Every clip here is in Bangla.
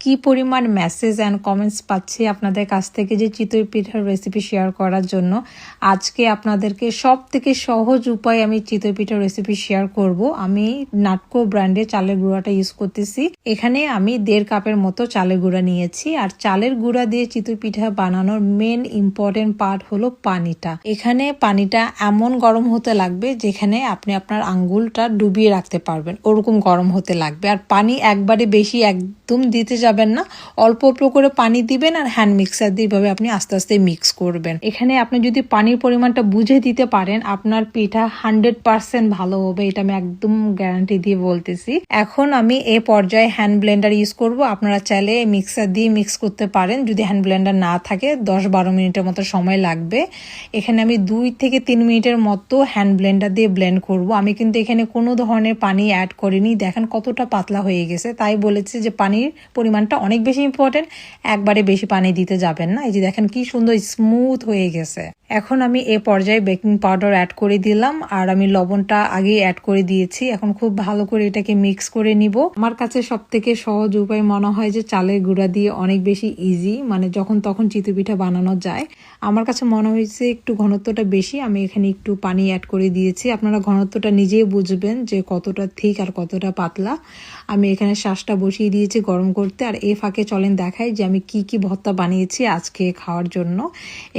কি পরিমাণ মেসেজ অ্যান্ড কমেন্টস পাচ্ছি আপনাদের কাছ থেকে যে চিতই পিঠার রেসিপি শেয়ার করার জন্য? আজকে আপনাদেরকে সব থেকে সহজ উপায় আমি চিতই পিঠার রেসিপি শেয়ার করব। আমি নাটকো ব্র্যান্ডের চালের গুঁড়াটা ইউজ করতেছি। এখানে আমি দেড় কাপের মতো চালের গুঁড়া নিয়েছি। আর চালের গুঁড়া দিয়ে চিতই পিঠা বানানোর মেন ইম্পর্টেন্ট পার্ট হলো পানিটা। এখানে পানিটা এমন গরম হতে লাগবে যেখানে আপনি আপনার আঙ্গুলটা ডুবিয়ে রাখতে পারবেন। ওরকম গরম হতে লাগবে। আর পানি একবারে বেশি একদম দিতে যাবেন না। অল্প অল্প করে পানি দিবেন আর হ্যান্ড মিক্সার দিয়ে এভাবে আপনি আস্তে আস্তে মিক্স করবেন। এখানে আপনি যদি পানির পরিমাণটা বুঝে দিতে পারেন, আপনার পিঠা হান্ড্রেড পার্সেন্ট ভালো হবে, এটা আমি একদম গ্যারান্টি দিয়ে বলতেছি। এখন আমি এ পর্যায়ে হ্যান্ড ব্লেন্ডার ইউজ করব। আপনারা চাইলে মিক্সার দিয়ে মিক্স করতে পারেন। যদি হ্যান্ড ব্লেন্ডার না থাকে, দশ বারো মিনিটের মতো সময় লাগবে। এখানে আমি দুই থেকে তিন মিনিটের মতো হ্যান্ড ব্লেন্ডার দিয়ে ব্লেন্ড করব। আমি কিন্তু এখানে কোনো ধরনের পানি অ্যাড করিনি। দেখেন কতটা পাতলা হয়ে গেছে। তাই বলেছি যে পানির পরিমাণটা অনেক বেশি ইম্পর্টেন্ট একবারে বেশি পানি দিতে যাবেন না। এই যে দেখেন কি সুন্দর স্মুথ হয়ে গেছে। এখন আমি এ পর্যায়ে বেকিং পাউডার অ্যাড করে দিলাম, আর আমি লবণটা আগে অ্যাড করে দিয়েছি। এখন খুব ভালো করে এটাকে মিক্স করে নিব। আমার কাছে সব থেকে সহজ উপায় মনে হয় যে চালের গুঁড়া দিয়ে অনেক বেশি ইজি মানে যখন তখন চিতই পিঠা বানানো যায়। আমার কাছে মনে হয়েছে একটু ঘনত্বটা বেশি, আমি এখানে একটু পানি অ্যাড করে দিয়েছি। আপনারা ঘনত্বটা নিজেই বুঝবেন যে কতটা ঠিক আর কতটা পাতলা। আমি এখানে শ্বাসটা বসিয়ে দিয়েছি গরম করতে, আর এ ফাঁকে চলেন দেখাই যে আমি কি কি ভর্তা বানিয়েছি আজকে খাওয়ার জন্য।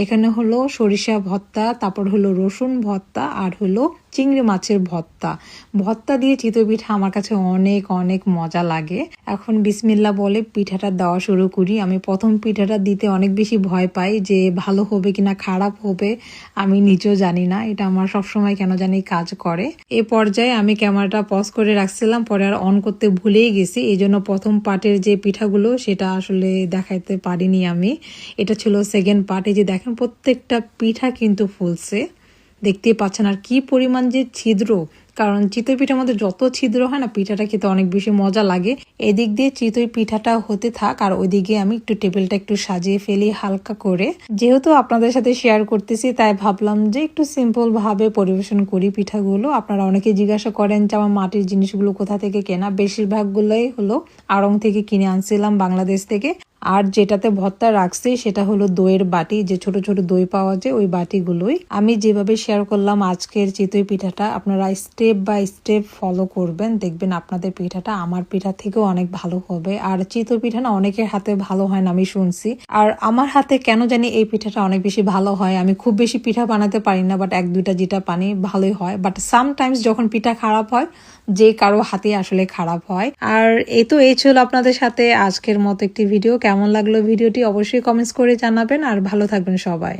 এখানে হলো সরিষা ভর্তা তারপর হলো রসুন ভর্তা আর হলো চিংড়ি মাছের ভর্তা। ভর্তা দিয়ে চিতই পিঠা আমার কাছে অনেক অনেক মজা লাগে। এখন বিসমিল্লা বলে পিঠাটা দেওয়া শুরু করি। আমি প্রথম পিঠাটা দিতে অনেক বেশি ভয় পাই যে ভালো হবে কিনা, খারাপ হবে, আমি নিজেও জানি না। এটা আমার সবসময় কেন জানি কাজ করে। এ পর্যায়ে আমি ক্যামেরাটা পজ করে রাখছিলাম, পরে আর অন করতে ভুলেই গেছি। এই জন্য প্রথম পার্টের যে পিঠাগুলো, সেটা আসলে দেখাইতে পারিনি আমি। এটা ছিল সেকেন্ড পার্টে যে দেখেন, প্রত্যেকটা পিঠা কিন্তু ফুলছে। দেখতেই পাচ্ছেন আর কি পরিমাণ যে ছিদ্র। কারণ চিতই পিঠার মধ্যে যত ছিদ্র হয় না, পিঠাটা খেতে অনেক বেশি মজা লাগে। এদিক দিয়ে চিতই পিঠাটা হতে থাক আর ওইদিকে আমি একটু টেবিলটা একটু সাজিয়ে ফেলি হালকা করে। যেহেতু আপনাদের সাথে শেয়ার করতেছি, তাই ভাবলাম যে একটু সিম্পল ভাবে পরিবেশন করি পিঠাগুলো। আপনারা অনেকে জিজ্ঞাসা করেন যে, আমার মাটির জিনিসগুলো কোথা থেকে কেনা? বেশিরভাগগুলোই হলো আড়ং থেকে কিনে আনছিলাম বাংলাদেশ থেকে। আর যেটাতে ভর্তা রাখছি সেটা হলো দইয়ের বাটি, যে ছোট ছোট দই পাওয়া যায় ওই বাটিগুলোই। আমি যেভাবে শেয়ার করলাম আজকের চিতই পিঠাটা, আপনারা স্টেপ বাই স্টেপ ফলো করবেন। দেখবেন আপনাদের পিঠাটা আমার পিঠা থেকেও অনেক ভালো হবে। আর চিতই পিঠা না অনেকের হাতে ভালো হয় না, আমি শুনছি। আর আমার হাতে কেন জানি এই পিঠাটা অনেক বেশি ভালো হয়। আমি খুব বেশি পিঠা বানাতে পারি না বাট এক দুইটা যেটা পানি ভালোই হয়। বাট সামটাইমস যখন পিঠা খারাপ হয়, যে কারও হাতে আসলে খারাপ হয়। আর এই তো এই ছিল আপনাদের সাথে আজকের মতো একটি ভিডিও কেমন লাগল ভিডিওটি অবশ্যই কমেন্টস করে জানাবেন আর ভালো থাকবেন সবাই।